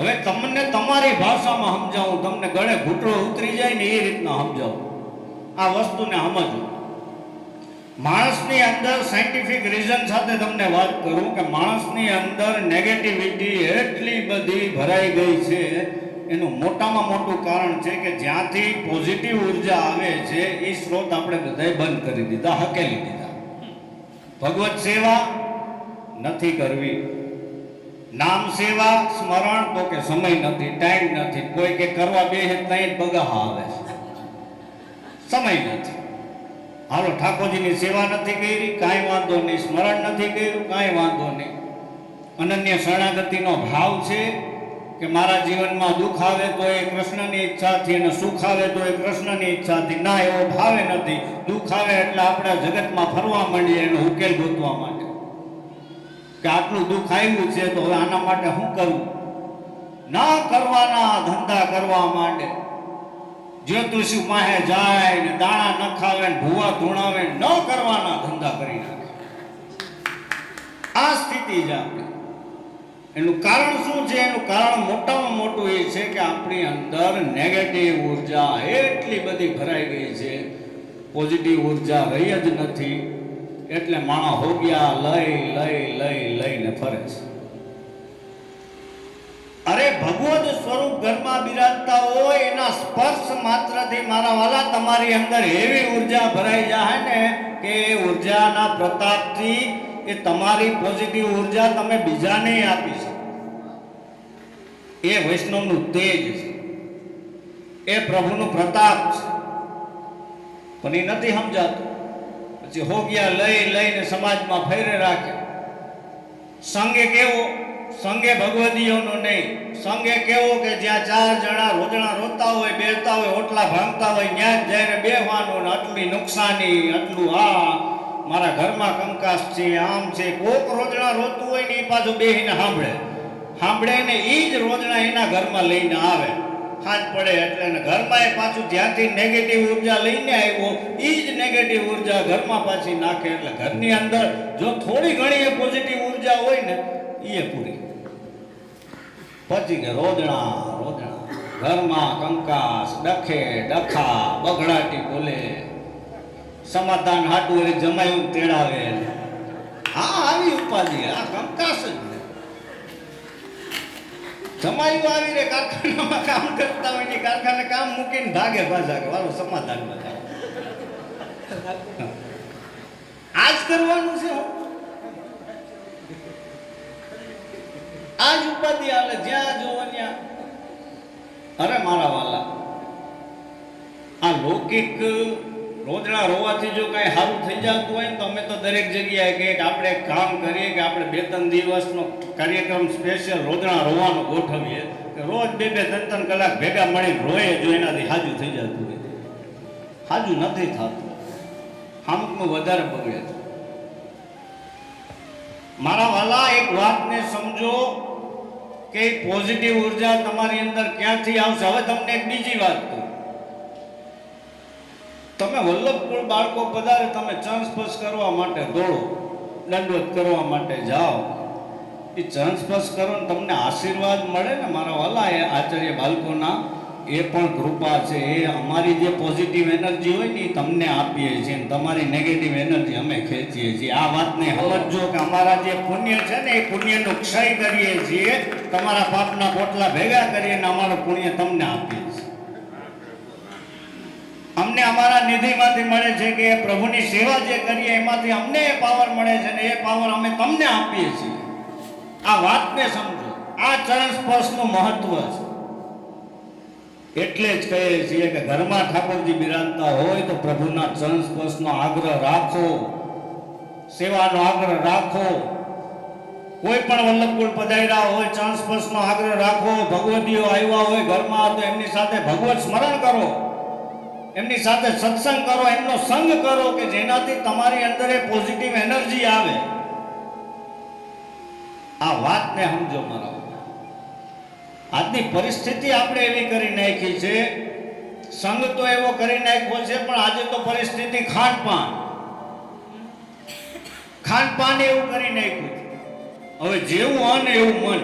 હવે તમને તમારી ભાષામાં સમજાવું, તમને ગળે ઘૂંટડો ઉતરી જાય ને એ રીતના સમજાવું. આ વસ્તુને સમજવું. માણસની અંદર સાયન્ટિફિક રીઝન સાથે તમને વાત કરું કે માણસની અંદર નેગેટિવિટી એટલી બધી ભરાઈ ગઈ છે, એનું મોટામાં મોટું કારણ છે કે જ્યાંથી પોઝિટિવ ઊર્જા આવે છે, એ સ્ત્રોત આપણે બધાએ બંધ કરી દીધા, હકેલી દીધા. ભગવત સેવા નથી કરવી. નામ સેવા, સ્મરણ તો કે સમય નથી ટાઈમ નથી કોઈ કે કરવા બે ત્યાં બગાહા આવે છે. સમય નથી. હાલો, ઠાકોરજીની સેવા નથી કરી, કાંઈ વાંધો નહીં, સ્મરણ નથી કર્યું, કાંઈ વાંધો નહીં. અનન્ય શરણાગતિનો ભાવ છે કે મારા જીવનમાં દુઃખ આવે તો એ કૃષ્ણની ઈચ્છાથી અને સુખ આવે તો એ કૃષ્ણની ઈચ્છાથી. ના, એવો ભાવે નથી. દુઃખ આવે એટલે આપણે જગતમાં ફરવા માંડીએ એનો ઉકેલ ગોતવા માટે કે આટલું દુઃખ આવ્યું છે તો હવે આના માટે શું કરવું ના કરવાના ધંધા કરવા માંડે જ્યોતિષી માહે જાય ને દાણા ન ખાવે ને ભૂવા ધૂણાવે ન કરવાના ધંધા કરી નાખે. આ સ્થિતિ જ આપણે. એનું કારણ શું છે? એનું કારણ મોટામાં મોટું એ છે કે આપણી અંદર નેગેટિવ ઊર્જા એટલી બધી ભરાઈ ગઈ છે. પોઝિટિવ ઊર્જા રહી જ નથી. એટલે માણસ હોગ્યા લઈ લઈ લઈ, લઈને ફરે છે. અરે ભગવત સ્વરૂપ ઘરમાં બિરાજતા હોય, એના સ્પર્શ માત્રથી મારા વાલા, તમારી અંદર એવી ઊર્જા ભરાઈ જાય ને કે એ ઉર્જાના પ્રતાપથી એ તમારી પોઝિટિવ ઊર્જા તમે બીજાને આપી શકો. એ વૈષ્ણવનું તેજ છે. એ પ્રભુનું પ્રતાપ છે. પણ એ નથી સમજાતું. પછી હોગિયા લઈ લઈને સમાજમાં ફેરે રાખે. સંગે કેવો? સંગે ભગવદીઓનો નહીં. સંગે કેવો કે જ્યાં ચાર જણા રોજણા રોતા હોય, બેહતા હોય, ઓટલા ભાંગતા હોય ત્યાં જ જઈને બેહવાનું ને આટલી નુકસાની, આટલું આ મારા ઘરમાં કંકાસ છે, આમ છે, કોક રોજણા રોતું હોય ને એ પાછું બેહીને સાંભળે. સાંભળે ને એ જ રોજણા એના ઘરમાં લઈને આવે. ખાંડ પડે એટલે ઘરમાં એ પાછું જ્યાંથી નેગેટિવ ઊર્જા લઈને આવ્યો એ જ નેગેટિવ ઊર્જા ઘરમાં પાછી નાખે એટલે ઘરની અંદર જો થોડી ઘણી એ પોઝિટિવ ઊર્જા હોય ને એ પૂરી. પછી કે રોદણા રોદણા. ઘરમાં કંકાસ, ડખે, ડખા, બગડાટી બોલે. સમાધાન હાટું જમાયું તેડાવે. હા, આવી ઉપાધિ, આ કંકાસ જ જમાયું આવી રે, કારખાનામાં કામ કરતા હોય ને કારખાને કામ મૂકીને ભાગે ભાજા કે વાળું સમાધાન બધા આજ કરવાનું છે આજ ઉપાધિ આવે જ્યાં જોવો ત્યાં અરે મારા વાલા, આ લૌકિક રોજણા રોવાથી જો કાંઈ સારું થઈ જતું હોય ને તો અમે તો દરેક જગ્યાએ કહીએ કે આપણે એક કામ કરીએ કે આપણે બે ત્રણ દિવસનો કાર્યક્રમ સ્પેશિયલ રોજણા રોવાનો ગોઠવીએ. કે રોજ બે બે ત્રણ ત્રણ કલાક ભેગા મળીને રોએ જો એનાથી હાજુ થઈ જતું હોય. હાજુ નથી થતું. અમુકમાં વધારે બગડે છે. મારા વાલા, એક વાતને સમજો કે પોઝિટિવ ઊર્જા તમારી અંદર ક્યાંથી આવશે? હવે તમને એક બીજી વાત કહું. તમે વલ્લભકુળ બાળકો પધારે, તમે ચંસ્પર્શ કરવા માટે દોડો, દંડવત કરવા માટે જાઓ. એ ચંસ્પર્શ કરો ને તમને આશીર્વાદ મળે ને મારા વાલા, એ આચાર્ય બાળકોના, એ પણ કૃપા છે. એ અમારી જે પોઝિટિવ એનર્જી હોય ને એ તમને આપીએ છીએ તમારી નેગેટિવ એનર્જી અમે ખેંચીએ છીએ. આ વાતને સમજો કે અમારા જે પુણ્ય છે ને એ પુણ્યનો ક્ષય કરીએ છીએ. તમારા પાપના પોટલા ભેગા કરીએ ને અમારું પુણ્ય તમને આપીએ અમને અમારા નિધિમાંથી મળે છે કે પ્રભુની સેવા જે કરીએ, એમાંથી અમને એ પાવર મળે છે ને એ પાવર અમે તમને આપીએ છીએ. આ વાતને સમજો. આ ચરણ સ્પર્શનું મહત્વ છે. એટલે જ કહીએ છીએ કે ઘરમાં ઠાકોરજી બિરાજતા હોય તો પ્રભુના ચરણ સ્પર્શનો આગ્રહ રાખો. સેવાનો આગ્રહ રાખો. કોઈ પણ વલ્લભકુળ પધાર્યા હોય, ચરણ સ્પર્શનો આગ્રહ રાખો. ભગવતીઓ આવ્યા હોય ઘરમાં, તો એમની સાથે ભગવત સ્મરણ કરો. એમની સાથે સત્સંગ કરો, એમનો સંગ કરો કે જેનાથી તમારી અંદર એ પોઝિટિવ એનર્જી આવે. આ વાતને સમજો મારા આજની પરિસ્થિતિ આપણે એવી કરી નાખી છે. સંગ તો એવો કરી નાખ્યો છે, પણ આજે તો પરિસ્થિતિ ખાનપાન. ખાનપાન એવું કરી નાખ્યું હવે જેવું અન એવું મન,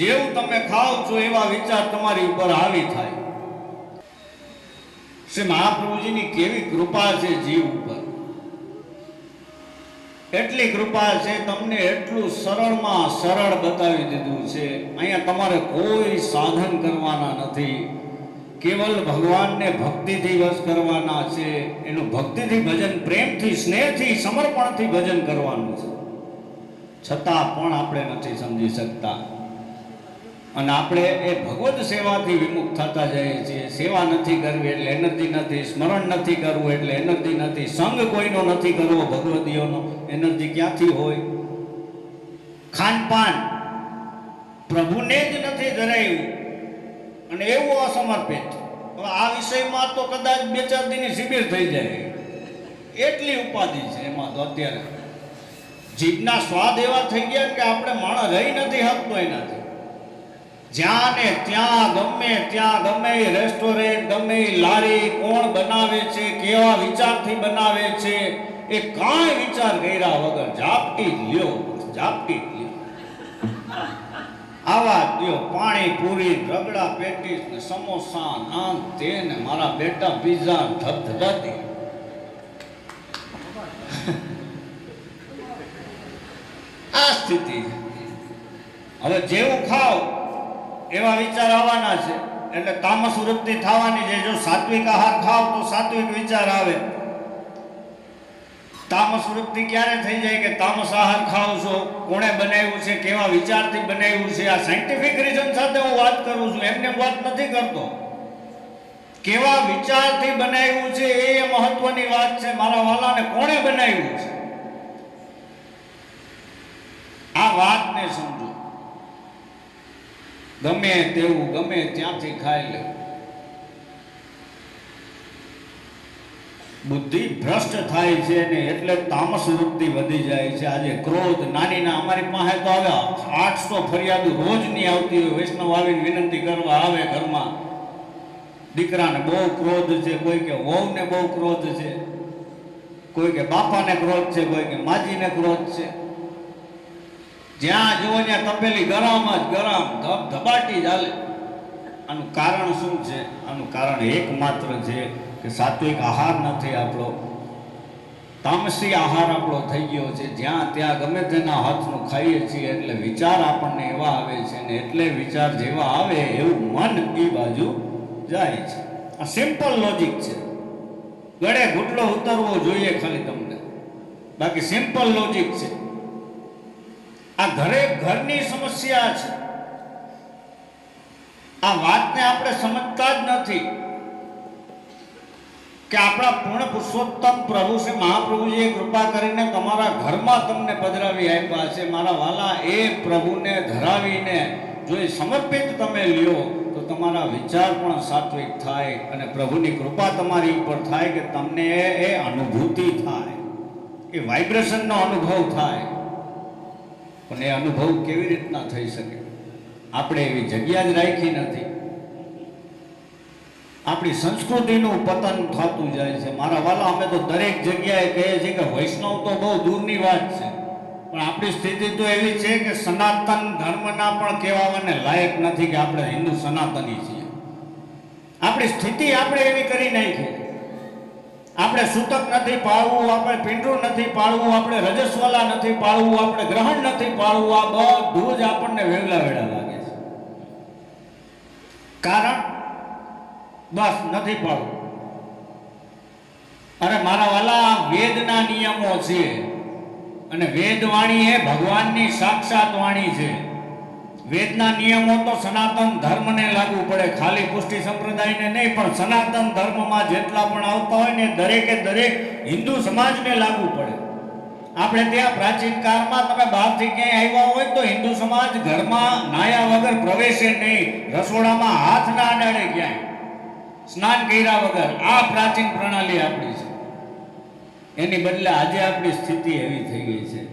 જેવું તમે ખાઓ છો એવા વિચાર તમારી ઉપર હાવી થાય. શ્રી મહાપ્રભુજીની કેવી કૃપા છે જીવ ઉપર? એટલી કૃપા છે, તમને એટલું સરળમાં સરળ બતાવી દીધું છે. અહીંયા તમારે કોઈ સાધન કરવાના નથી. કેવલ ભગવાનને ભક્તિથી વશ કરવાના છે. એનું ભક્તિથી ભજન, પ્રેમથી, સ્નેહથી, સમર્પણથી ભજન કરવાનું છે. છતાં પણ આપણે નથી સમજી શકતા. અને આપણે એ ભગવત સેવાથી વિમુખ થતા જઈએ છીએ. સેવા નથી કરવી એટલે એનર્જી નથી, સ્મરણ નથી કરવું એટલે એનર્જી નથી, સંગ કોઈનો નથી કરવો ભગવદીઓનો એનર્જી ક્યાંથી હોય? ખાનપાન પ્રભુને જ નથી ધરાયું. અને એવું અસમર્પિત. હવે આ વિષયમાં તો કદાચ બે ચાર દિનની શિબિર થઈ જાય. એટલી ઉપાધિ છે એમાં તો અત્યારે. જીભના સ્વાદ એવા થઈ ગયા કે આપણે માણસ રહી નથી હકતો એનાથી. જ્યાં ને ત્યાં ગમે ત્યાં ગમે રેસ્ટોરન્ટ ગમે લારી કોણ બનાવે છે, કેવા વિચારથી બનાવે છે, એ કાંઈ વિચાર કર્યા વગર ઝાપટી લ્યો ઝાપટી લ્યો. આવા દ્યો પાણી પૂરી રગડા પેટીસ ને સમોસા, નાન, તે મારા બેટા પીઝા ધબધબાતી આ સ્થિતિ. હવે જેવું ખાઓ એવા વિચાર આવવાના છે. એટલે તામસ વૃત્તિ થવાની છે. જો સાત્વિક આહાર ખાવ તો સાત્વિક વિચાર આવે. તામસ વૃત્તિ ક્યારે થઈ જાય કે તામસ આહાર ખાવ છો? કોણે બનાવ્યું છે? કેવા વિચારથી બનાવ્યું છે? આ સાયન્ટિફિક રીઝન સાથે હું વાત કરું છું. એમને વાત નથી કરતો. કેવા વિચારથી બનાવ્યું છે એ મહત્વની વાત છે. મારા વાલાને કોણે બનાવ્યું છે? આ વાતને સમજો. ગમે તેવું, ગમે ત્યાંથી ખાઈ લે. બુદ્ધિ ભ્રષ્ટ થાય છે ને એટલે તામસ વૃત્તિ વધી જાય છે. આજે ક્રોધ નાની ના અમારી પાસે તો આવે આઠસો ફરિયાદ રોજની આવતી હોય. વૈષ્ણવ આવીને વિનંતી કરવા આવે ઘરમાં. દીકરાને બહુ ક્રોધ છે, કોઈ કે વહુને બહુ ક્રોધ છે, કોઈ કે બાપાને ક્રોધ છે, કોઈ કે માજીને ક્રોધ છે. જ્યાં જુઓ ત્યાં તપેલી ગરમ જ ગરમ ધબ ધબાટી ચાલે આનું કારણ શું છે? આનું કારણ એકમાત્ર છે કે સાત્વિક આહાર નથી આપણો. તામસી આહાર આપણો થઈ ગયો છે. જ્યાં ત્યાં ગમે તેના હાથનું ખાઈએ છીએ એટલે વિચાર આપણને એવા આવે છે ને એટલે વિચાર જેવા આવે એવું મન એ બાજુ જાય છે. આ સિમ્પલ લોજિક છે. ગળે ઘૂંટલો ઉતરવો જોઈએ ખાલી તમને. બાકી સિમ્પલ લોજિક છે. આ ઘરે ઘરની સમસ્યા છે. આ વાતને આપણે સમજતા જ નથી કે આપણા પૂર્ણ પુરુષોત્તમ પ્રભુ શ્રી મહાપ્રભુજીએ કૃપા કરીને તમારા ઘરમાં તમને પધરાવી આપ્યા છે. મારા વાલા, એ પ્રભુને ધરાવીને જો એ સમર્પિત તમે લ્યો, તો તમારા વિચાર પણ સાત્વિક થાય અને પ્રભુની કૃપા તમારી ઉપર થાય કે તમને એ અનુભૂતિ થાય. એ વાઇબ્રેશનનો અનુભવ થાય. પણ એ અનુભવ કેવી રીતના થઈ શકે? આપણે એવી જગ્યા જ રાખી નથી. આપણી સંસ્કૃતિનું પતન થતું જાય છે. મારા વાલા, અમે તો દરેક જગ્યાએ કહીએ છીએ કે વૈષ્ણવ તો બહુ દૂરની વાત છે. પણ આપણી સ્થિતિ તો એવી છે કે સનાતન ધર્મના પણ કહેવાને લાયક નથી કે આપણે હિન્દુ સનાતની છીએ. આપણી સ્થિતિ આપણે એવી કરી નાખી. આપણે સૂતક નથી પાળવું આપણે પિંડું નથી પાળવું આપણે રજસ્વલા નથી પાળવું આપણે ગ્રહણ નથી પાળવું આ બધું જ આપણને વેવલા વેળા લાગે છે. કારણ, બસ નથી પાળવું અરે મારા વાલા, વેદના નિયમો છે. અને વેદવાણી એ ભગવાનની સાક્ષાત વાણી છે. વેદના નિયમો તો સનાતન ધર્મને લાગુ પડે. ખાલી પુષ્ટિ સંપ્રદાયને નહીં, પણ સનાતન ધર્મમાં જેટલા પણ આવતા હોય ને દરેકે દરેક હિન્દુ સમાજને લાગુ પડે. આપણે ત્યાં પ્રાચીન કાળમાં તમે બહારથી ક્યાંય આવ્યા હોય તો હિન્દુ સમાજ ઘરમાં નાયા વગર પ્રવેશે નહીં. રસોડામાં હાથ ના અડાડે ક્યાંય. સ્નાન કર્યા વગર. આ પ્રાચીન પ્રણાલી આપણી છે. એની બદલે આજે આપણી સ્થિતિ એવી થઈ ગઈ છે.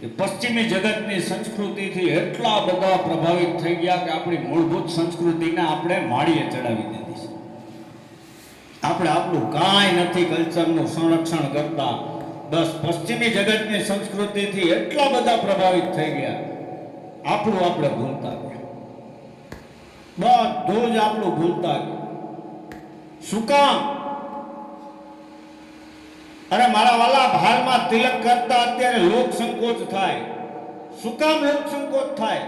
કે પશ્ચિમી જગતની સંસ્કૃતિથી એટલા બધા પ્રભાવિત થઈ ગયા કે આપણી મૂળભૂત સંસ્કૃતિને આપણે માળીએ ચડાવી દીધી છે. આપણે આપણું કાંઈ નથી કલ્ચરનું સંરક્ષણ કરતા. બસ પશ્ચિમી જગતની સંસ્કૃતિથી એટલા બધા પ્રભાવિત થઈ ગયા. આપણું આપણે ભૂલતા ગયા. બધું જ આપણું ભૂલતા ગયું. શું કામ? અરે મારા વાલા ભારમાં તિલક કરતા અત્યારે લોક સંકોચ થાય. શું કામ લોક સંકોચ થાય?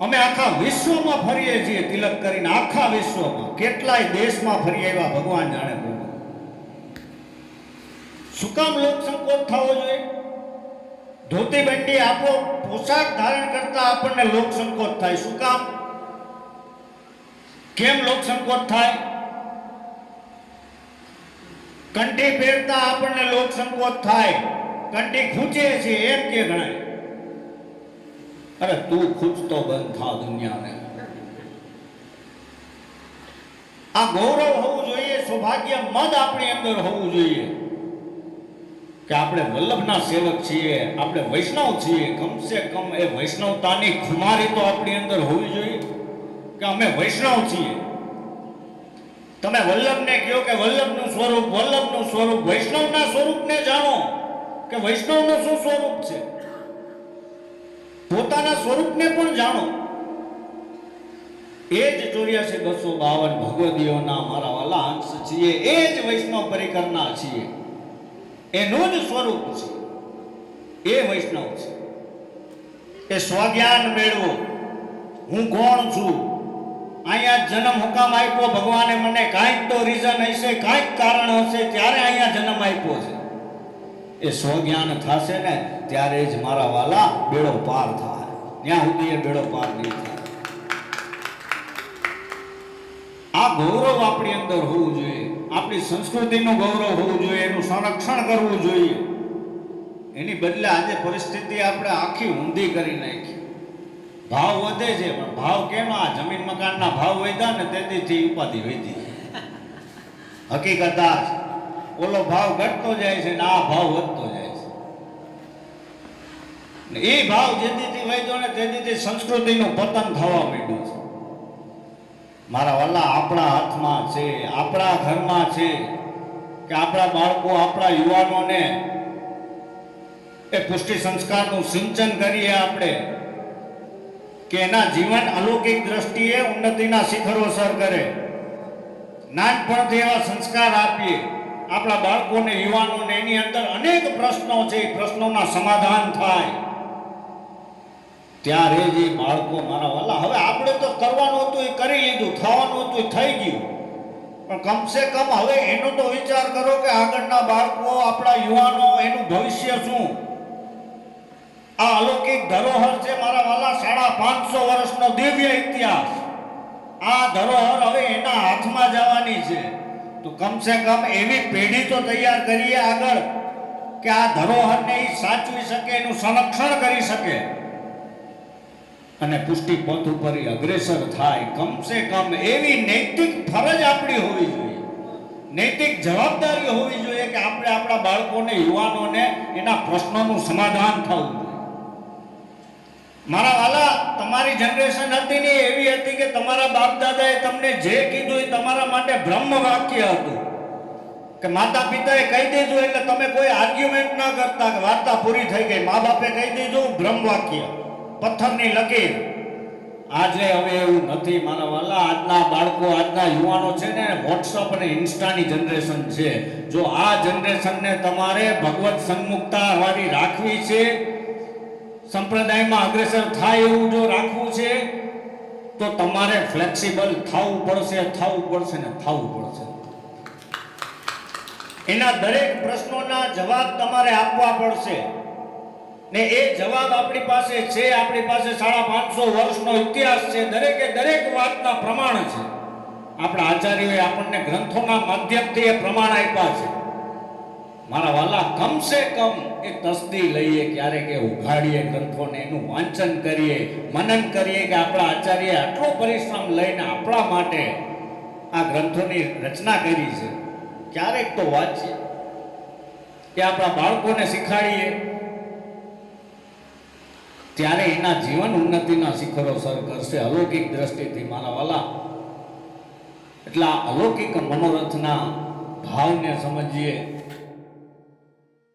અમે આખા વિશ્વમાં ફરીએ છીએ તિલક કરીને, આખા વિશ્વમાં. કેટલાય દેશમાં ફરી આવ્યા, ભગવાન જાણે શું કામ લોક સંકોચ થવો જોઈએ? ધોતી બંડી આપો, પોશાક ધારણ કરતા આપણને લોક સંકોચ થાય. શું કામ? કેમ લોક સંકોચ થાય? કંઠી પહેરતા આપણને લોક સંકોચ થાય. કંઠી ખૂંચે છે એમ કે ગણાય. અરે તું ખૂંચતો બંધ થા દુનિયાને. આ ગૌરવ હોવું જોઈએ, સૌભાગ્ય મદ આપણી અંદર હોવું જોઈએ. કે આપણે વલ્લભના સેવક છીએ, આપણે વૈષ્ણવ છીએ, કમસે કમ એ વૈષ્ણવતાની ખુમારી તો આપણી અંદર હોવી જોઈએ. કે અમે વૈષ્ણવ છીએ. તમે વલ્લભને કહો કે વલ્લભનું સ્વરૂપ વલ્લભનું સ્વરૂપ, વૈષ્ણવના સ્વરૂપને જાણો કે વૈષ્ણવનું શું સ્વરૂપ છે? પોતાના સ્વરૂપને પણ જાણો. એ જ ચોર્યાસી બસો બાવન ભગવદીઓના મારા વાલા અંશ છીએ, એ જ વૈષ્ણવ પરિકરના છીએ. એનું જ સ્વરૂપ છે. એ વૈષ્ણવ છે. એ સ્વજ્ઞાન મેળવો. હું કોણ છું? અહીંયા જન્મ હુકામ આપ્યો, ભગવાને મને કાંઈક તો રીઝન હશે, કાંઈક કારણ હશે, ત્યારે અહીંયા જન્મ આપ્યો છે. એ સ્વજ્ઞાન થશે ને, ત્યારે જ મારા વાલા બેડો પાર થાય. ત્યાં સુધી એ બેડો પાર નહીં થાય. આ ગૌરવ આપણી અંદર હોવું જોઈએ. આપણી સંસ્કૃતિનું ગૌરવ હોવું જોઈએ, એનું સંરક્ષણ કરવું જોઈએ. એની બદલે આજે પરિસ્થિતિ આપણે આખી ઊંધી કરી નાખી. ભાવ વધે છે, પણ ભાવ કેમ? આ જમીન મકાનના ભાવ વધ્યા ને તેથી ઉપાધિ વધી હકીકત આ. ઓલો ભાવ ઘટતો જાય છે ને આ ભાવ વધતો જાય છે. એ ભાવ જેથી વધ્યો ને તેથી સંસ્કૃતિનું પતન થવા માંડ્યું છે. મારા વાલા, આપણા હાથમાં છે, આપણા ઘરમાં છે કે આપણા બાળકો, આપણા યુવાનોને એ પુષ્ટિ સંસ્કારનું સિંચન કરીએ આપણે. કે એના જીવન અલૌકિક દ્રષ્ટિએ ઉન્નતિના શિખરો સર કરે. નાનપણથી એવા સંસ્કાર આપીએ. આપણા બાળકોને, યુવાનોને એની અંદર અનેક પ્રશ્નો છે. એ પ્રશ્નોના સમાધાન થાય. ત્યારે જે બાળકો મારા વાલા, હવે આપણે તો કરવાનું હતું, એ કરી લીધું, થવાનું હતું, એ થઈ ગયું. પણ કમસે કમ હવે એનો તો વિચાર કરો કે આગળના બાળકો, આપણા યુવાનો, એનું ભવિષ્ય શું? આ અલૌકિક ધરોહર છે મારા વાલા સાડા પાંચસો વર્ષનો દિવ્ય ઇતિહાસ. આ ધરોહર હવે એના હાથમાં જવાની છે. તો કમસે કમ એવી પેઢી તો તૈયાર કરીએ આગળ કે આ ધરોહરને એ સાચવી શકે, એનું સંરક્ષણ કરી શકે. અને પુષ્ટિ પથ ઉપર એ અગ્રેસર થાય. કમસે કમ એવી નૈતિક ફરજ આપણી હોવી જોઈએ. નૈતિક જવાબદારી હોવી જોઈએ કે આપણે આપણા બાળકોને, યુવાનોને એના પ્રશ્નોનું સમાધાન થવું. મારા વાલા, તમારી જનરેશન હતી ને એવી હતી કે તમારા બાપ દાદાએ તમને જે કીધું એ તમારા માટે બ્રહ્મ વાક્ય હતું. કે માતા પિતાએ કહી દીધું એટલે તમે કોઈ આર્ગ્યુમેન્ટ ના કરતા કે વાર્તા પૂરી થઈ ગઈ. મા બાપે કહી દીધું, બ્રહ્મ વાક્ય. પથ્થરની લકીર. આજે હવે એવું નથી, મારા વાલા. આજના બાળકો, આજના યુવાનો છે ને વોટ્સઅપ અને ઇન્સ્ટાની જનરેશન છે. જો આ જનરેશનને તમારે ભગવત સન્મુખતા વાળી રાખવી છે સંપ્રદાયમાં અગ્રેસર થાય એવું જો રાખવું છે, તો તમારે ફ્લેક્સિબલ થવું પડશે થવું પડશે ને થવું પડશે. એના દરેક પ્રશ્નોના જવાબ તમારે આપવા પડશે. ને એ જવાબ આપણી પાસે છે, આપણી પાસે સાડા પાંચસો વર્ષનો ઇતિહાસ છે, દરેકે દરેક વાતના પ્રમાણ છે. આપણા આચાર્યોએ આપણને ગ્રંથોના માધ્યમથી એ પ્રમાણ આપ્યા છે. મારા વાલા, કમસે કમ એ તસદી લઈએ, ક્યારેક એ ઉઘાડીએ ગ્રંથોને, એનું વાંચન કરીએ, મનન કરીએ કે આપણા આચાર્ય આટલો પરિશ્રમ લઈને આપણા માટે આ ગ્રંથોની રચના કરી છે. ક્યારેક તો વાંચીએ કે આપણા બાળકોને શીખાડીએ. ત્યારે એના જીવન ઉન્નતિના શિખરો સર કરશે અલૌકિક દ્રષ્ટિથી, મારા વાલા. એટલે આ અલૌકિક મનોરથના ભાવને સમજીએ.